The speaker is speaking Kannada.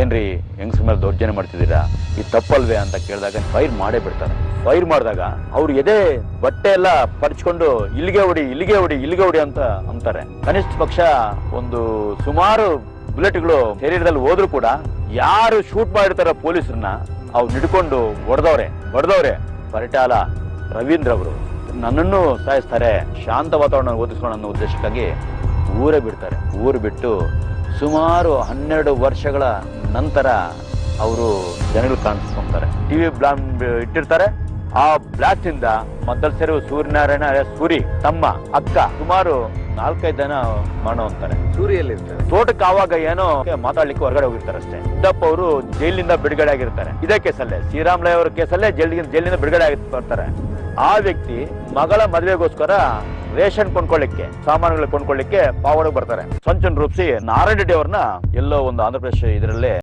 ಏನ್ರಿ ಹೆಂಗಸ್ರ ಮೇಲೆ ದೌರ್ಜನ್ಯ ಮಾಡ್ತಿದ್ದೀರಾ? ಇದು ತಪ್ಪಲ್ವೇ ಅಂತ ಕೇಳಿದಾಗ ಫೈರ್ ಮಾಡೇ ಬಿಡ್ತಾರೆ. ಫೈರ್ ಮಾಡಿದಾಗ ಅವ್ರು ಎದೆ, ಬಟ್ಟೆ ಎಲ್ಲ ಪರ್ಚ್ಕೊಂಡು ಇಲ್ಲಿಗೆ ಹೊಡಿ ಇಲ್ಲಿಗೆ ಹೊಡಿ ಇಲ್ಲಿಗೆ ಹೊಡಿ ಅಂತ ಅಂತಾರೆ. ಕನಿಷ್ಠ ಪಕ್ಷ ಒಂದು ಸುಮಾರು ಬುಲೆಟ್ಗಳು ಶರೀರದಲ್ಲಿ ಹೋದ್ರು ಕೂಡ ಯಾರು ಶೂಟ್ ಮಾಡಿರ್ತಾರ ಪೊಲೀಸರನ್ನ ಅವ್ರು ಹಿಡ್ಕೊಂಡು ಹೊಡೆದವ್ರೆ ಹೊಡೆದವ್ರೆ. ಪರಿಟಾಲ ರವೀಂದ್ರ ಅವರು. ನನ್ನನ್ನು ಸಾಯಿಸ್ತಾರೆ, ಶಾಂತ ವಾತಾವರಣ ಓದಿಸ್ಕೊಂಡು ಅನ್ನೋ ಉದ್ದೇಶಕ್ಕಾಗಿ ಊರೇ ಬಿಡ್ತಾರೆ. ಊರು ಬಿಟ್ಟು ಸುಮಾರು ಹನ್ನೆರಡು ವರ್ಷಗಳ ನಂತರ ಅವರು ಜನಗಳು ಕಾಣಿಸ್ಕೊಂತಾರೆ. ಟಿವಿ ಬ್ಲಾಂಡ್ ಇಟ್ಟಿರ್ತಾರೆ. ಆ ಬ್ಲಾಸ್ಟ್ ಇಂದ ಮೊದಲು ಸೇರುವ ಸೂರ್ಯನಾರಾಯಣ ಸೂರಿ ತಮ್ಮ ಅಕ್ಕ ಸುಮಾರು ನಾಲ್ಕೈದು ಜನ ಮಾಡೋ ಅಂತಾರೆ ಸೂರಿಯಲ್ಲಿ ತೋಟಕ್ಕೆ ಆವಾಗ ಏನೋ ಮಾತಾಡ್ಲಿಕ್ಕೆ ಹೊರಗಡೆ ಹೋಗಿರ್ತಾರೆ ಅಷ್ಟೇ. ಸಿದ್ದಪ್ಪ ಅವರು ಜೈಲಿನಿಂದ ಬಿಡುಗಡೆ ಆಗಿರ್ತಾರೆ. ಇದೇ ಕೇಸಲ್ಲೇ ಶ್ರೀರಾಮ್ಲಯ ಅವರ ಕೇಸಲ್ಲೇ ಜೈಲಿಗೆ ಜೈಲಿಂದ ಬಿಡುಗಡೆ ಆಗಿ ಬರ್ತಾರೆ. ಆ ವ್ಯಕ್ತಿ ಮಗಳ ಮದುವೆಗೋಸ್ಕರ ರೇಷನ್ ಕೊಂಡ್ಕೊಳ್ಳಿಕ್ಕೆ ಸಾಮಾನುಗಳು ಕೊಂಡ್ಕೊಳ್ಳಿಕ್ಕೆ ಪಾವಡಕ್ಕೆ ಬರ್ತಾರೆ. ಸಂಚನ್ ರೂಪಿಸಿ ನಾರಾಯಣ ರೆಡ್ಡಿ ಅವ್ರನ್ನ ಎಲ್ಲೋ ಒಂದು ಆಂಧ್ರಪ್ರದೇಶ ಇದರಲ್ಲೇ